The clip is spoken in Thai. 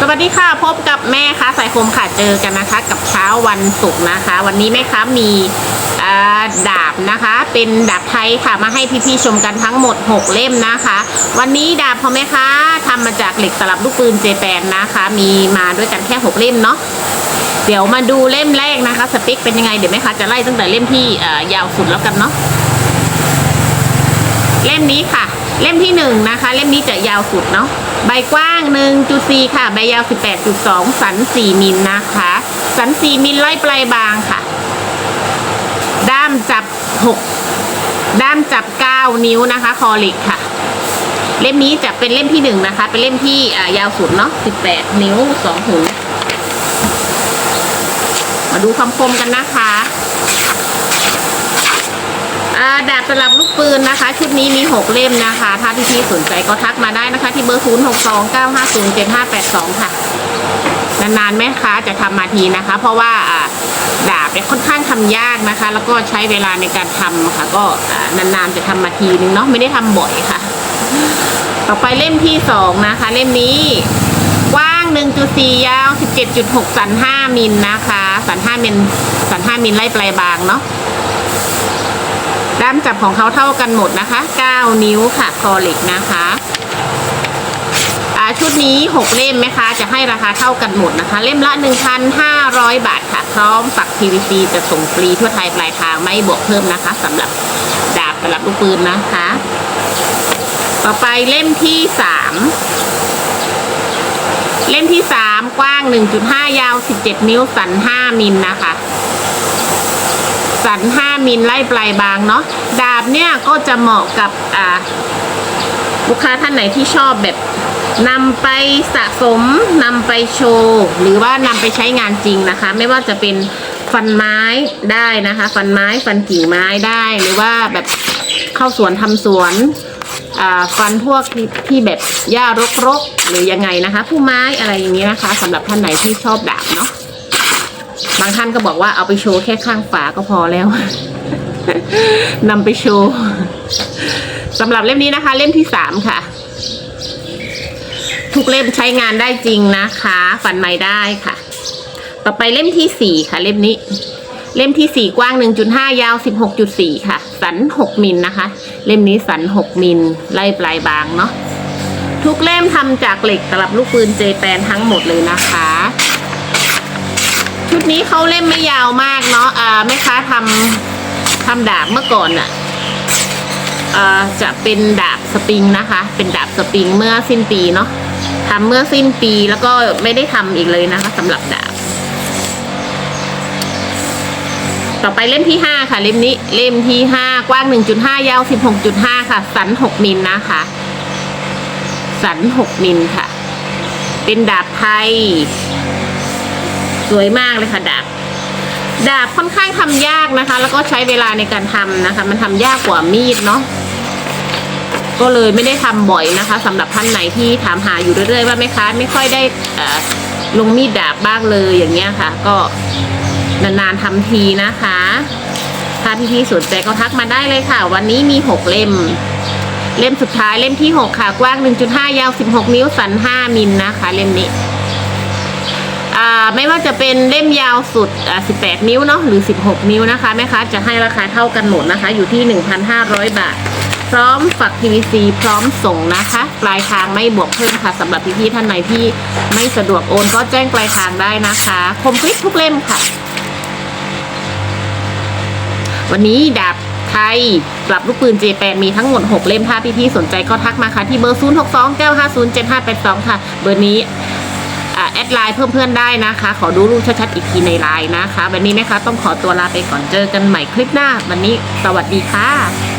สวัสดีค่ะพบกับแม่ค้าสายคมค่ะเจอกันนะคะ กับเช้าวันศุกร์นะคะ วันนี้แม่ค้ามีดาบนะคะ เป็นดาบไทยค่ะมาให้พี่ๆชมกันทั้งหมด 6 เล่มนะคะ วันนี้ดาบขอแม่ค้าทำมาจากเหล็กสลับลูกปืนเจแปนนะคะ มีมาด้วยกันแค่ 6 เล่มเนาะเดี๋ยวมาดูเล่มแรกนะคะ สเปคเป็นยังไงเดี๋ยวแม่ค้าจะไล่ตั้งแต่เล่มที่ยาวสุดแล้วกันเนาะเล่มนี้ค่ะ เล่มที่หนึ่งนะคะ เล่มนี้จะยาวสุดเนาะใบกว้าง 1.4 ค่ะ ใบยาว 18.2 สัน 4 มิลนะคะ สัน 4 มิลไล่ปลายบางค่ะ ด้ามจับ 6 ด้ามจับ 9 นิ้วนะคะ คอล็กค่ะ เล่มนี้จะเป็นเล่มที่หนึ่งนะคะ เป็นเล่มที่อ่ายาวสุดเนาะ 18 นิ้ว 2 หุนมาดูคำคมกันนะคะ ดาบสลับลูกปืนนะคะ ชุดนี้มี 6 เล่มนะคะ ถ้าพี่ๆสนใจก็ทักมาได้นะคะ ที่เบอร์ 0 6 2 9 5 0 7 5 8 2 ค่ะ นานๆแม่ค้าจะทำมาทีนะคะ เพราะว่าดาบเนี่ยค่อนข้างทำยากนะคะ แล้วก็ใช้เวลาในการทำค่ะ ก็นานๆจะทำมาทีนึงเนาะไม่ได้ทำบ่อยค่ะ ต่อไปเล่มที่สองนะคะ เล่มนี้กว้าง 1.4 ยาว 17.6 สัน 5 มิลนะคะ สัน 5 มิลสัน 5 มิลไล่ปลายบางเนาะ ด้ามจับของเขาเท่ากันหมดนะคะ 9 นิ้วค่ะคอเล็กนะคะชุดนี้ 6 เล่มไหมคะ จะให้ราคาเท่ากันหมดนะคะ เล่มละ 1,500 บาทค่ะ พร้อมฝัก PVC จะส่งฟรีทั่วไทยปลายทางไม่บวกเพิ่มนะคะสำหรับดาบสำหรับลูกปืนนะคะ ต่อไปเล่มที่ 3 เล่มที่ 3 กว้าง 1.5 ยาว 17 นิ้วสัน 5 มิลนะคะ สัน 5 มิลไล่ปลายบางเนาะดาบเนี่ยก็จะเหมาะกับอ่าลูกค้าท่านไหนที่ชอบแบบนำไปสะสมนำไปโชว์หรือว่านำไปใช้งานจริงนะคะ ไม่ว่าจะเป็นฟันไม้ได้นะคะ ฟันไม้ฟันกิ่งไม้ได้หรือว่าแบบเข้าสวนทำสวนอ่าฟันพวกที่ที่แบบหญ้ารกๆ หรือยังไงนะคะ ผู้ไม้อะไรอย่างนี้นะคะสำหรับท่านไหนที่ชอบดาบเนาะ บางท่านก็บอกว่าเอาไปโชว์แค่ข้างฝาก็พอแล้วนำไปโชว์สำหรับเล่มนี้นะคะ เล่มที่สามค่ะ ทุกเล่มใช้งานได้จริงนะคะฟันไม้ได้ค่ะ ต่อไปเล่มที่สี่ค่ะ เล่มนี้ เล่มที่สี่กว้าง 1.5 ยาว 16.4 ค่ะ สัน 6 มิลนะคะ เล่มนี้สัน 6 มิลไล่ปลายบางเนาะทุกเล่มทำจากเหล็กสำหรับลูกปืนเจแปนทั้งหมดเลยนะคะ ชุดนี้เขาเล่มไม่ยาวมากเนาะอ่าแม่ค้าทำทำดาบเมื่อก่อนอะอ่าจะเป็นดาบสปริงนะคะ เป็นดาบสปริงเมื่อสิ้นปีเนาะทำเมื่อสิ้นปีแล้วก็ไม่ได้ทำอีกเลยนะคะสำหรับดาบ ต่อไปเล่มที่ห้าค่ะ เล่มนี้เล่มที่ห้ากว้าง1.5ยาว16.5ค่ะ สัน6มิลนะคะ สัน6มิลค่ะ เป็นดาบไทย สวยมากเลยค่ะดาบ ดาบค่อนข้างทำยากนะคะ แล้วก็ใช้เวลาในการทำนะคะ มันทำยากกว่ามีดเนาะก็เลยไม่ได้ทำบ่อยนะคะสำหรับท่านไหนที่ถามหาอยู่เรื่อยๆว่าแม่ค้าไม่ค่อยได้ลงมีดดาบบ้างเลยอย่างเงี้ยค่ะ ก็นานๆทำทีนะคะ ถ้าพี่ๆสนใจก็ทักมาได้เลยค่ะ วันนี้มี6เล่มเล่มสุดท้ายเล่มที่ 6 ค่ะ กว้าง 1.5 ยาว 16 นิ้วสัน 5 มิลนะคะ เล่มนี้ ไม่ว่าจะเป็นเล่มยาวสุดอ่า18 นิ้วเนาะหรือ 16 นิ้วนะคะแม่ค้าจะให้ราคาเท่ากันหมดนะคะ อยู่ที่ 1,500 บาท พร้อมฝัก PVC พร้อมส่งนะคะ ปลายทางไม่บวกเพิ่มค่ะสำหรับพี่ๆท่านไหนที่ไม่สะดวกโอนก็แจ้งปลายทางได้นะคะ คมคลิปทุกเล่มค่ะ วันนี้ดาบไทยปรับลูกปืนเจแปนมีทั้งหมด 6 เล่มถ้าพี่ๆสนใจก็ทักมาค่ะที่เบอร์ 0 6 2 9 5 0 7 5 8 2 ค่ะ เบอร์นี้ แอดไลน์เพิ่มเพื่อนได้นะคะ ขอดูรูปชัดๆอีกทีในไลน์นะคะ วันนี้นะคะต้องขอตัวลาไปก่อนเจอกันใหม่คลิปหน้า วันนี้สวัสดีค่ะ